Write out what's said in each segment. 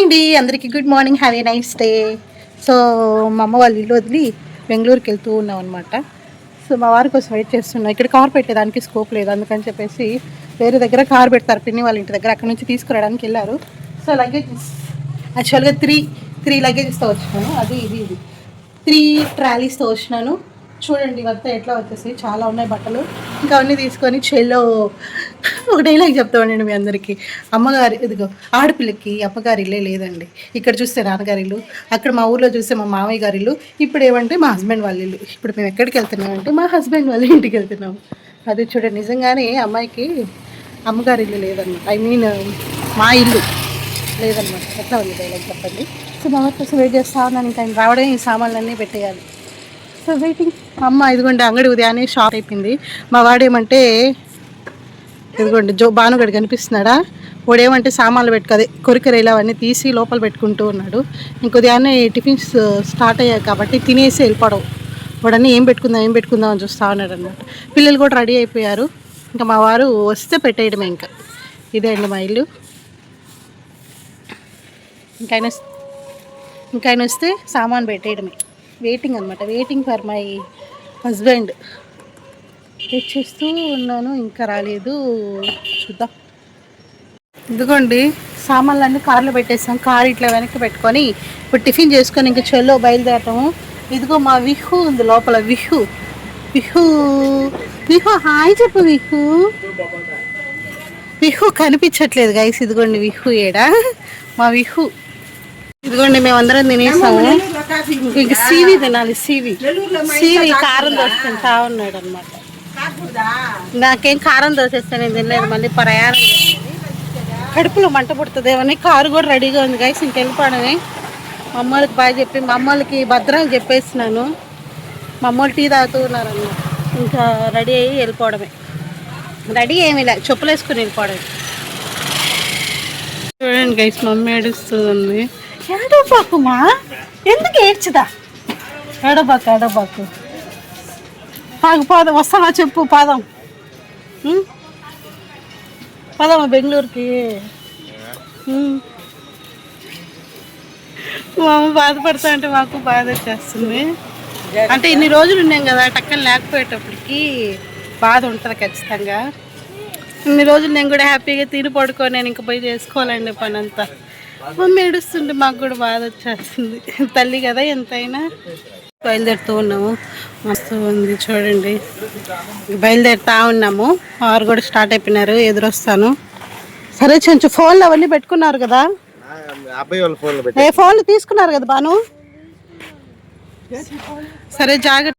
Hi అండి అందరికీ good morning have a nice day so మా అమ్మ వాళ్ళ ఇల్లు వదిలి బెంగళూరుకి వెళ్తూ ఉన్నాం అనమాట సో మా వారి కోసం వెయిట్ చేస్తున్నాం. ఇక్కడ కార్ పెట్టేదానికి స్కోప్ లేదు. అందుకని చెప్పేసి వేరే దగ్గర కార్ పెడతారు. పిన్ని వాళ్ళ ఇంటి దగ్గర అక్కడ నుంచి తీసుకురావడానికి వెళ్ళారు. సో లగేజెస్ యాక్చువల్గా త్రీ త్రీ లగేజెస్తో వచ్చినాను. అది ఇది ఇది. త్రీ ట్రాలీస్తో వచ్చినాను. చూడండి ఇవంతా ఎట్లా వచ్చేసి? చాలా ఉన్నాయి బట్టలు. ఇంకా అవన్నీ తీసుకొని చెల్లో ఒక డైలాగ్ చెప్తామండి మీ అందరికీ. అమ్మగారి ఇదిగో ఆడపిల్లకి అమ్మగారి ఇల్లే లేదండి. ఇక్కడ చూస్తే నాన్నగారి ఇల్లు అక్కడ మా ఊర్లో చూస్తే మా మామయ్య గారి ఇల్లు ఇప్పుడు ఏమంటే మా హస్బెండ్ వాళ్ళ ఇల్లు. ఇప్పుడు మేము ఎక్కడికి వెళ్తున్నామంటే మా హస్బెండ్ వాళ్ళ ఇంటికి వెళ్తున్నాము. అది చూడండి నిజంగానే అమ్మాయికి అమ్మగారి ఇల్లు లేదన్నమాట. ఐ మీన్ మా ఇల్లు లేదన్నమాట. ఎట్లా ఉంది డైలాగ్ చెప్పండి? సో మా కోసం వెయిట్ చేస్తా ఉన్నాను. ఇంకా ఆయన రావడం ఈ సామాన్లన్నీ పెట్టేయాలి. సో వెయిటింగ్ అమ్మ ఇదిగోండి అంగడి ఉదయాన్నే షాప్ అయిపోయింది. మా వాడేమంటే ఇదిగోండి జో భానుగడు కనిపిస్తున్నాడా? వాడేమంటే సామాన్లు పెట్టుకదే కొరికరేలు అవన్నీ తీసి లోపల పెట్టుకుంటూ ఉన్నాడు. ఇంకొద్దిగానే టిఫిన్స్ స్టార్ట్ అయ్యాయి కాబట్టి తినేసి వెళ్ళిపోవడం. వాడన్నీ ఏం పెట్టుకుందాం ఏం పెట్టుకుందాం అని చూస్తూ ఉన్నాడు అనమాట పిల్లలు కూడా రెడీ అయిపోయారు. ఇంకా మా వారు వస్తే పెట్టేయడమే ఇంకా. ఇదే అండి మా ఇల్లు. ఇంకా ఆయన ఇంకా ఆయన వస్తే సామాన్ పెట్టేయడమే. వెయిటింగ్ అనమాట waiting for my husband wait చేస్తూ ఉన్నాను ఇంకా రాలేదు. చూద్దాం. ఇదిగోండి సామాన్లన్నీ కార్లో పెట్టేసాం. కార్ ఇట్లా వెనక్కి పెట్టుకొని ఇప్పుడు టిఫిన్ చేసుకొని ఇంకా చెల్లో బయలుదేరటము. ఇదిగో మా విహు ఉంది లోపల విహు. విహు. విహు హాయ్ చెప్పు విహు. విహు కనిపించట్లేదు గైస్ ఇదిగోండి విహు ఏడా? మా విహు. ఇదిగోండి మేమందరం తినేసాము. ఇంక సీవి తినాలి సీవి. సీవి కారం దోశ తింటా ఉన్నాడు అనమాట నాకేం కారం ఇస్తే నేను తినలేదు మళ్ళీ ప్రయాణం. కడుపులో మంట పుడుతుంది అని కారు కూడా రెడీగా ఉంది గైస్ ఇంకెళ్ళిపోవడమే మా అమ్మలకి బాగా చెప్పి మా అమ్మలకి భద్రాలు చెప్పేసినాను మా అమ్మలు టీ తాగుతూ ఉన్నారన్నమాట ఇంకా రెడీ అయ్యి వెళ్ళిపోవడమే. రెడీ ఏమీ లే చెప్పులు వేసుకుని వెళ్ళిపోవడమే. చూడండి గైస్ మమ్మీ ఏడుస్తుంది. ఏడోబాకుమా ఎందుకు ఏడ్చుదా? ఏడోబాకు ఏడోబాకు పాకు. పాదం వస్తావా చెప్పు పాదం? పదమ్మా బెంగళూరుకి. మా అమ్మ బాధపడతా అంటే మాకు బాధ వచ్చేస్తుంది. అంటే ఇన్ని రోజులు ఉన్నాం కదా టక్కన లేకపోయేటప్పటికి బాధ ఉంటుంది ఖచ్చితంగా. ఇన్ని రోజులు నేను కూడా హ్యాపీగా తిని పడుకొని నేను ఇంకా పోయి చేసుకోవాలండి పని అంతా మమ్మీ ఏడుస్తుంటే మాకు కూడా బాధ వచ్చేస్తుంది. తల్లి కదా ఎంతైనా. బయలుదేరుతూ ఉన్నాము. మస్తు ఉంది చూడండి. బయలుదేరుతా ఉన్నాము. వారు కూడా స్టార్ట్ అయిపోయినారు. ఎదురొస్తాను. సరే కొంచెం ఫోన్లు అవన్నీ పెట్టుకున్నారు కదా? ఏ ఫోన్లు తీసుకున్నారు కదా బాను? సరే జాగ్రత్త.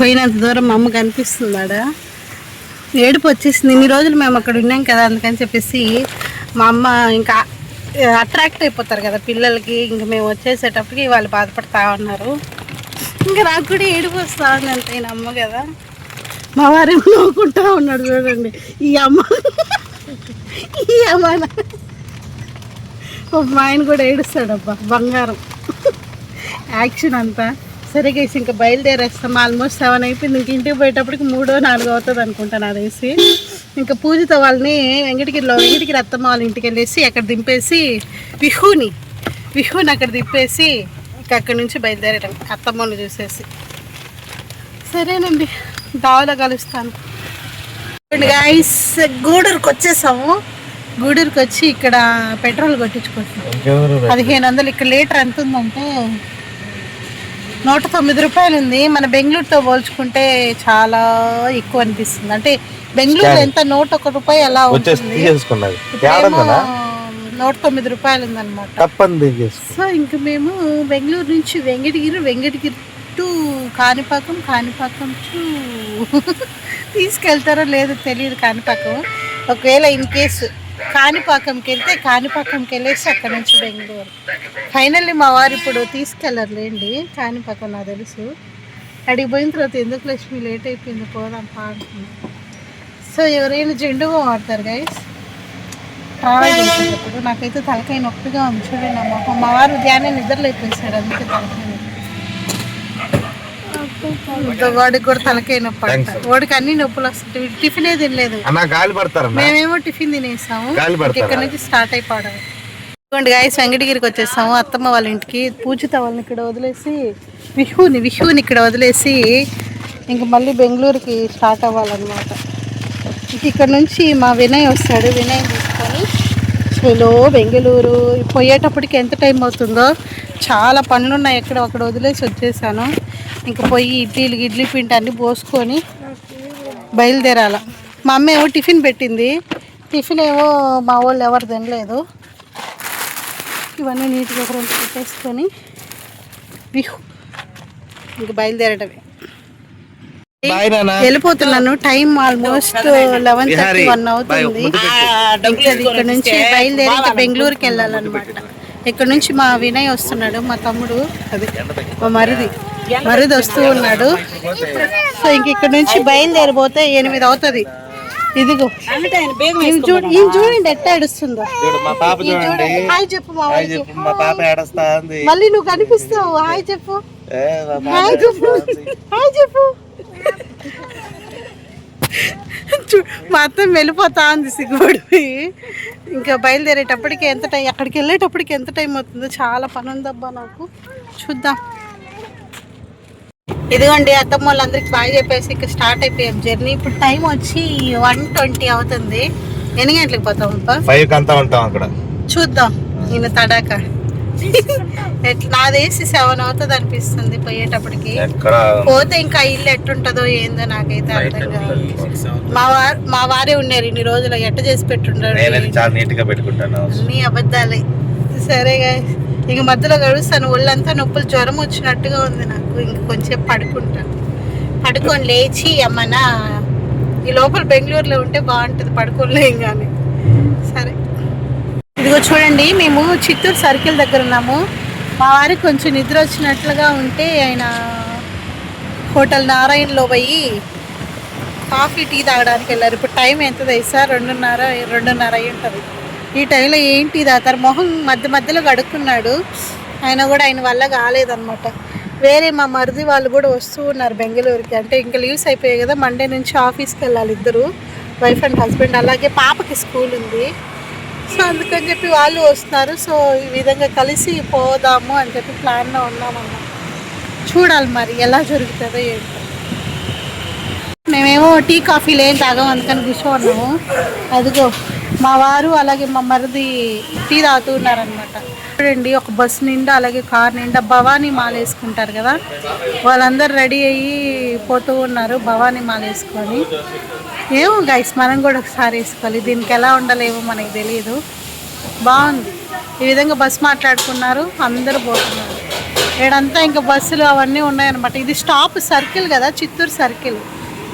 పోయినంత దూరం మా అమ్మ కనిపిస్తుందాడ ఏడుపు వచ్చేసింది. ఇన్ని రోజులు మేము అక్కడ ఉన్నాం కదా అందుకని చెప్పేసి మా అమ్మ ఇంకా అట్రాక్ట్ అయిపోతారు కదా పిల్లలకి. ఇంక మేము వచ్చేసేటప్పటికి వాళ్ళు బాధపడతా ఉన్నారు. ఇంకా నాకు కూడా ఏడుపు వస్తా ఉంది అంత అమ్మ కదా. మా వారు నవ్వుకుంటా ఉన్నాడు చూడండి. ఈ అమ్మ. ఈ అమ్మ. మా ఆయన కూడా ఏడుస్తాడబ్బా బంగారం. యాక్షన్ అంతా. సరే గైస్ ఇంకా బయలుదేరేస్తాం. ఆల్మోస్ట్ సెవెన్ అయిపోయింది. ఇంక ఇంటికి పోయేటప్పటికి మూడో నాలుగో అవుతుంది అనుకుంటాను అదేసి ఇంకా పూజతో వాళ్ళని వెంకటగిరిలో వెంకటగిరి అత్తమ్మ వాళ్ళ ఇంటికి వెళ్ళేసి అక్కడ దింపేసి విహుని విహుని అక్కడ దింపేసి ఇంకా అక్కడి నుంచి బయలుదేరడం అత్తమ్మని చూసేసి. సరేనండి దావలో కలుస్తాను. గాయస్ గూడూరుకి వచ్చేసాము. గూడూరుకి వచ్చి ఇక్కడ పెట్రోల్ కొట్టించుకుంటున్నాం. పదిహేను వందలు ఇక్కడ లీటర్ ఎంత ఉందంటే నూట తొమ్మిది రూపాయలు ఉంది. మన బెంగళూరుతో పోల్చుకుంటే చాలా ఎక్కువ అనిపిస్తుంది. అంటే బెంగళూరు ఎంత నూట ఒక రూపాయి అలా ఉంటుంది. నూట తొమ్మిది రూపాయలు ఉందన్నమాట తప్పని సో ఇంక మేము బెంగళూరు నుంచి వెంకటగిరి వెంకటగిరి టు కాణిపాకం కాణిపాకం టు తీసుకెళ్తారో లేదో తెలియదు కాణిపాకం. ఒకవేళ ఇన్ కేసు కాణిపాకంకి వెళ్తే కాణిపాకంకి వెళ్ళేసి అక్కడ నుంచి బెంగళూరు. ఫైనల్లీ మా వారు ఇప్పుడు తీసుకెళ్ళరులేండి కాణిపాకం నాకు తెలుసు. అడిగి పోయిన తర్వాత ఎందుకు లక్ష్మి లేట్ అయిపోయింది పోదాం పా. సో ఎవరైనా జెండు బామ్ వాడతారు గైస్ ట్రావెల్ చేసేటప్పుడు నాకైతే తలకాయ నొప్పిగా ఉంది చూడండి అమ్మ. మా- వారు ధ్యానం నిద్రలో అయిపోయిస్తాడు అందుకే తలకాయ వాడికి కూడా తలకాయ నొప్పి. వాడికి అన్ని నొప్పులు వస్తాయి. టిఫిన్ తినలేదు. గాలి పడతారన్న మేమేమో టిఫిన్ తినేసాము. పడతారా? ఇక్కడ నుంచి స్టార్ట్ అయిపోవడం. ఇదిగోండి గాయస్ వెంకటగిరికి వచ్చేసాము. అత్తమ్మ వాళ్ళ ఇంటికి పూజిత వాళ్ళని ఇక్కడ వదిలేసి విహుని విహుని ఇక్కడ వదిలేసి ఇంక మళ్ళీ బెంగళూరుకి స్టార్ట్ అవ్వాలన్నమాట. ఇంక ఇక్కడ నుంచి మా వినయ్ వస్తాడు. వినయ్ హలో బెంగళూరు. పోయేటప్పటికి ఎంత టైం అవుతుందో? చాలా పనులు ఉన్నాయి ఎక్కడ అక్కడ వదిలేసి వచ్చేసాను. ఇంక పోయి ఇడ్లీలు ఇడ్లీ పిండి అన్నీ పోసుకొని బయలుదేరాల. మా అమ్మ ఏమో టిఫిన్ పెట్టింది. టిఫిన్ ఏమో మా వాళ్ళు ఎవరు తినలేదు. ఇవన్నీ నీట్గా రెండు పెట్టేసుకొని విహు ఇంక బయలుదేరటమే. వెళ్ళిపోతున్నాను. Time almost eleven thirty one అవుతుంది ఇంకా ఇక్కడ నుంచి బయలుదేరి ఇంకా బెంగళూరుకి వెళ్ళాలన్నమాట ఇక్కడ నుంచి మా వినయ్ వస్తున్నాడు మా తమ్ముడు అది మా మరిది. మరిది వస్తూ ఉన్నాడు. సో ఇంక ఇక్కడ నుంచి బయలుదేరిపోతే ఎనిమిది అవుతుంది. ఇదిగో. చూడండి ఎట్ట ఏడుస్తుందో. చూడు మా పాప చూడండి. హాయ్ చెప్పు మా పాప మళ్ళీ నువ్వు కనిపిస్తావు. హాయ్ చెప్పు. హాయ్ చెప్పు. హాయ్ చెప్పు. మా అత్త వెళ్ళిపోతా ఉంది సిగ్గుపడిపోయి ఇంకా బయలుదేరేటప్పటికి ఎంత టైం అక్కడికి వెళ్ళేటప్పటికి ఎంత టైం అవుతుందో చాలా పని ఉందబ్బా నాకు. చూద్దాం. ఇదిగోండి అత్తమ్మ వాళ్ళందరికి బాగా చెప్పేసి ఇక్కడ స్టార్ట్ అయిపోయాం జర్నీ ఇప్పుడు టైం వచ్చి వన్ ట్వంటీ అవుతుంది. ఎన్ని గంటలకు పోతాం ఫైవ్ అంతా ఉంటాం అక్కడ. చూద్దాం. ఈయన తడాక. నాదేసి సెవెన్ అవుతుంది అనిపిస్తుంది పోయేటప్పటికి. పోతే ఇంకా ఇల్లు ఎట్టుంటదో ఏందో నాకైతే అర్థం కాదు. మా వారు మా వారే ఉన్నారు ఇన్ని రోజులు ఎట్ట చేసి పెట్టుకుంటాను. అన్ని అబద్ధాలే. సరే guys. ఇంక మధ్యలో గడుస్తాను. ఒళ్ళంతా నొప్పులు జ్వరం వచ్చినట్టుగా ఉంది నాకు. ఇంక కొంచెం పడుకుంటాను పడుకొని లేచి అమ్మనా ఈ లోపల బెంగళూరులో ఉంటే బాగుంటుంది పడుకోలేం కానీ సరే. ఇదిగో చూడండి మేము చిత్తూరు సర్కిల్ దగ్గర ఉన్నాము. మా వారికి కొంచెం నిద్ర వచ్చినట్లుగా ఉంటే ఆయన హోటల్ నారాయణలో పోయి కాఫీ టీ తాగడానికి వెళ్ళారు. ఇప్పుడు టైం ఎంత తెలుసా రెండున్నర రెండున్నర అయి ఉంటుంది. ఈ టైంలో ఏంటి తాగుతారు మొహం మధ్య మధ్యలో కడుక్కున్నాడు. ఆయన కూడా ఆయన వల్ల కాలేదన్నమాట. వేరే మా మరిది వాళ్ళు కూడా వస్తూ ఉన్నారు బెంగళూరుకి. అంటే ఇంకా లీవ్స్ అయిపోయాయి కదా మండే నుంచి ఆఫీస్కి వెళ్ళాలి ఇద్దరు. Wife and husband. అలాగే పాపకి స్కూల్ ఉంది. సో అందుకని చెప్పి వాళ్ళు వస్తున్నారు. సో ఈ విధంగా కలిసి పోదాము అని చెప్పి ప్లాన్లో ఉన్నామన్నమాట చూడాలి మరి ఎలా జరుగుతుందో ఏంటో. మేమేమో టీ కాఫీలు ఏం తాగాం అందుకని కూర్చోన్నాము. అదిగో మా వారు అలాగే మా మరిది టీ తాగుతూ ఉన్నారనమాట చూడండి ఒక బస్ నిండా అలాగే కార్ నిండా భవానీ మాల వేసుకుంటారు కదా. వాళ్ళందరూ రెడీ అయ్యి పోతూ ఉన్నారు భవానీ మాల వేసుకొని. ఏమో గైస్ మనం కూడా ఒకసారి వేసుకోవాలి. దీనికి ఎలా ఉండాలేమో మనకి తెలియదు బాగుంది. ఈ విధంగా బస్సు మాట్లాడుకున్నారు. అందరూ పోతున్నారు. ఏడంతా ఇంకా బస్సులు అవన్నీ ఉన్నాయన్నమాట. ఇది స్టాప్ సర్కిల్ కదా చిత్తూరు సర్కిల్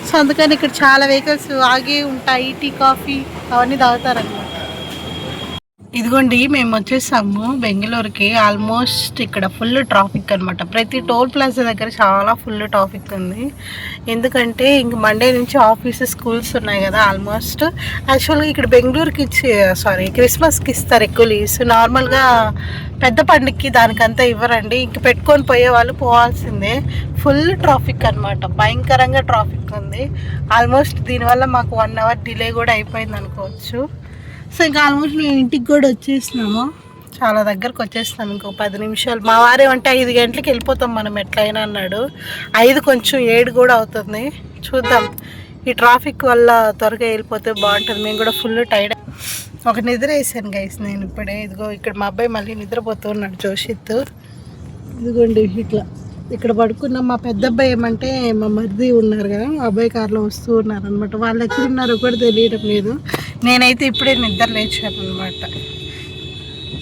సో అందుకని ఇక్కడ చాలా వెహికల్స్ ఆగి ఉంటాయి. టీ కాఫీ అవన్నీ తాగుతారన్నమాట. ఇదిగోండి మేము వచ్చేసాము బెంగళూరుకి. ఆల్మోస్ట్ ఇక్కడ ఫుల్ ట్రాఫిక్ అనమాట ప్రతి టోల్ ప్లాజా దగ్గర చాలా ఫుల్ ట్రాఫిక్ ఉంది. ఎందుకంటే ఇంక మండే నుంచి ఆఫీస్ స్కూల్స్ ఉన్నాయి కదా ఆల్మోస్ట్ యాక్చువల్గా ఇక్కడ బెంగళూరుకి ఇచ్చి సారీ క్రిస్మస్కి ఇస్తారు ఎక్కువ లీవ్స్ నార్మల్గా పెద్ద పండుగకి దానికంతా ఇవ్వరండి. ఇంక పెట్టుకొని పోయే వాళ్ళు పోవాల్సిందే. ఫుల్ ట్రాఫిక్ అనమాట భయంకరంగా ట్రాఫిక్ ఉంది. ఆల్మోస్ట్ దీనివల్ల మాకు వన్ అవర్ డిలే కూడా అయిపోయింది అనుకోవచ్చు. సో ఇంకా ఆల్మోస్ట్ మేము ఇంటికి కూడా వచ్చేసినాము. చాలా దగ్గరకు వచ్చేసినాం ఇంకో పది నిమిషాలు. మా వారే అంటే ఐదు గంటలకు వెళ్ళిపోతాం మనం ఎట్లయినా అన్నాడు. ఐదు కొంచెం ఏడు కూడా అవుతుంది. చూద్దాం. ఈ ట్రాఫిక్ వల్ల త్వరగా వెళ్ళిపోతే బాగుంటుంది. మేము కూడా ఫుల్ టైర్డ్ ఒక నిద్ర వేసాను గైస్ నేను ఇప్పుడే. ఇదిగో ఇక్కడ మా అబ్బాయి మళ్ళీ నిద్రపోతూ ఉన్నాడు జోషిత్ ఇదిగోండి ఇట్లా. ఇక్కడ పడుకున్న మా పెద్ద అబ్బాయి ఏమంటే మా మరిది ఉన్నారు కదా మా అబ్బాయి కార్లో వస్తూ ఉన్నారు అనమాట వాళ్ళు ఎక్కడ ఉన్నారో కూడా తెలియడం లేదు. నేనైతే ఇప్పుడే నిద్ర లేచాను అనమాట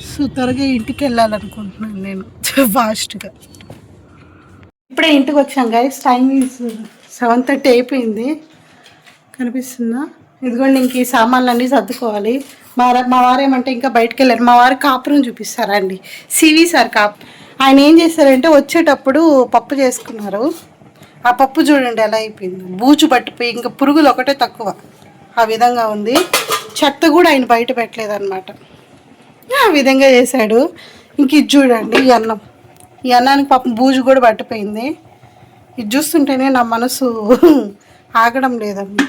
సో త్వరగా ఇంటికి వెళ్ళాలనుకుంటున్నాను నేను ఫాస్ట్గా ఇప్పుడే ఇంటికి వచ్చాం గైస్ టైం సెవెన్ థర్టీ అయిపోయింది. కనిపిస్తుందా? ఇదిగోండి ఇంక ఈ సామాన్లు అన్నీ సర్దుకోవాలి. మా మా వారు ఏమంటే ఇంకా బయటకు వెళ్ళారు. మా వారు కాపురం చూపిస్తారండి. సివి సార్ కాపు ఆయన ఏం చేశారంటే వచ్చేటప్పుడు పప్పు చేసుకున్నారు. ఆ పప్పు చూడండి ఎలా అయిపోయింది. బూజు పట్టిపోయి ఇంకా పురుగులు ఒకటే తక్కువ. ఆ విధంగా ఉంది. చెత్త కూడా ఆయన బయట పెట్టలేదన్నమాట. ఆ విధంగా చేశాడు. ఇంక ఇది చూడండి ఈ అన్నం. ఈ అన్నానికి పాపం బూజు కూడా పట్టిపోయింది. ఇది చూస్తుంటేనే నా మనసు ఆగడం లేదమ్మా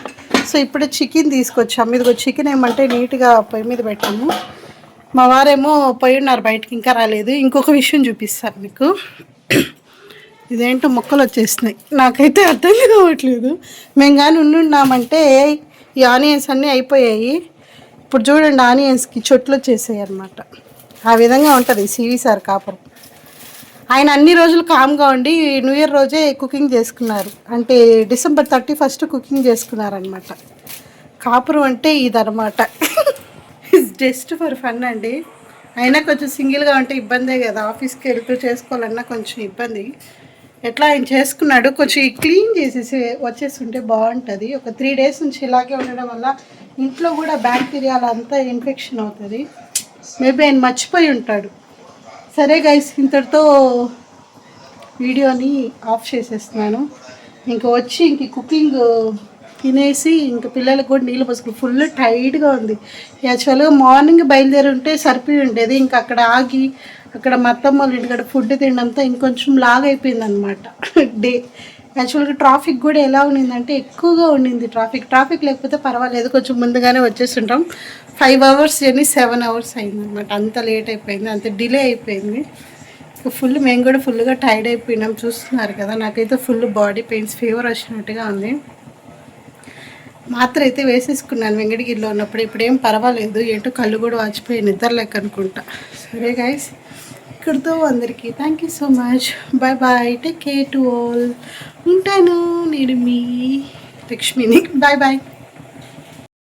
సో ఇప్పుడే చికెన్ తీసుకొచ్చాము. ఇదిగో చికెన్ ఏమంటే నీట్గా పొయ్యి మీద పెట్టాము. మా వారేమో పోయి ఉన్నారు బయటకి ఇంకా రాలేదు. ఇంకొక విషయం చూపిస్తారు మీకు. ఇదేంటో మొక్కలు వచ్చేసినాయి. నాకైతే అర్థం కావట్లేదు. మేము కానీ ఉండున్నామంటే ఈ ఆనియన్స్ అన్నీ అయిపోయాయి. ఇప్పుడు చూడండి ఆనియన్స్కి చెట్లు వచ్చేసాయి అనమాట ఆ విధంగా ఉంటుంది సివి సార్ కాపురం. ఆయన అన్ని రోజులు కామ్గా ఉండి న్యూ ఇయర్ రోజే కుకింగ్ చేసుకున్నారు. అంటే డిసెంబర్ థర్టీ ఫస్ట్ కుకింగ్ చేసుకున్నారనమాట కాపురం అంటే ఇదనమాట జస్ట్ ఫర్ ఫన్ అండి. అయినా కొంచెం సింగిల్గా ఉంటే ఇబ్బందే కదా. ఆఫీస్కి వెళ్తూ చేసుకోవాలన్నా కొంచెం ఇబ్బంది. ఎట్లా ఆయన చేసుకున్నాడు కొంచెం క్లీన్ చేసేసి వచ్చేసి ఉంటే బాగుంటుంది. ఒక త్రీ డేస్ నుంచి ఇలాగే ఉండడం వల్ల ఇంట్లో కూడా బ్యాక్టీరియా అంతా ఇన్ఫెక్షన్ అవుతుంది. మేబీ ఆయన మర్చిపోయి ఉంటాడు. సరే గైస్ ఇంతటితో వీడియోని ఆఫ్ చేసేస్తున్నాను. ఇంకా వచ్చి ఇంక కుకింగ్ తినేసి ఇంకా పిల్లలకు కూడా నీళ్ళు పోసుకుని ఫుల్ టైట్గా ఉంది. యాక్చువల్గా మార్నింగ్ బయలుదేరి ఉంటే సరిపోయి ఉండేది. ఇంకా అక్కడ ఆగి అక్కడ మా అత్తమ్మ వాళ్ళ ఇంటికాడ ఫుడ్ తినడంతో ఇంకొంచెం లాగ్ అయిపోయింది అనమాట డే యాక్చువల్గా ట్రాఫిక్ కూడా ఎలా ఉండిందంటే ఎక్కువగా ఉండింది ట్రాఫిక్ ట్రాఫిక్ లేకపోతే పర్వాలేదు. కొంచెం ముందుగానే వచ్చేస్తుంటాం. Five hours journey seven hours అయింది అనమాట అంత లేట్ అయిపోయింది. అంత డిలే అయిపోయింది. ఫుల్ మేము కూడా ఫుల్గా టైర్డ్ అయిపోయినాం. చూస్తున్నారు కదా నాకైతే ఫుల్ బాడీ పెయిన్స్ ఫీవర్ వచ్చినట్టుగా ఉంది. మాత్ర అయితే వేసేసుకున్నాను వెంకటగిరిలో ఉన్నప్పుడు. ఇప్పుడేం పర్వాలేదు. ఏంటో కళ్ళు కూడా వాచిపోయి నిద్రలేక అనుకుంటా. సరే గైస్ ఇక్కడితో అందరికీ thank you so much bye bye take care to all ఉంటాను నేను మీ లక్ష్మిని. Bye bye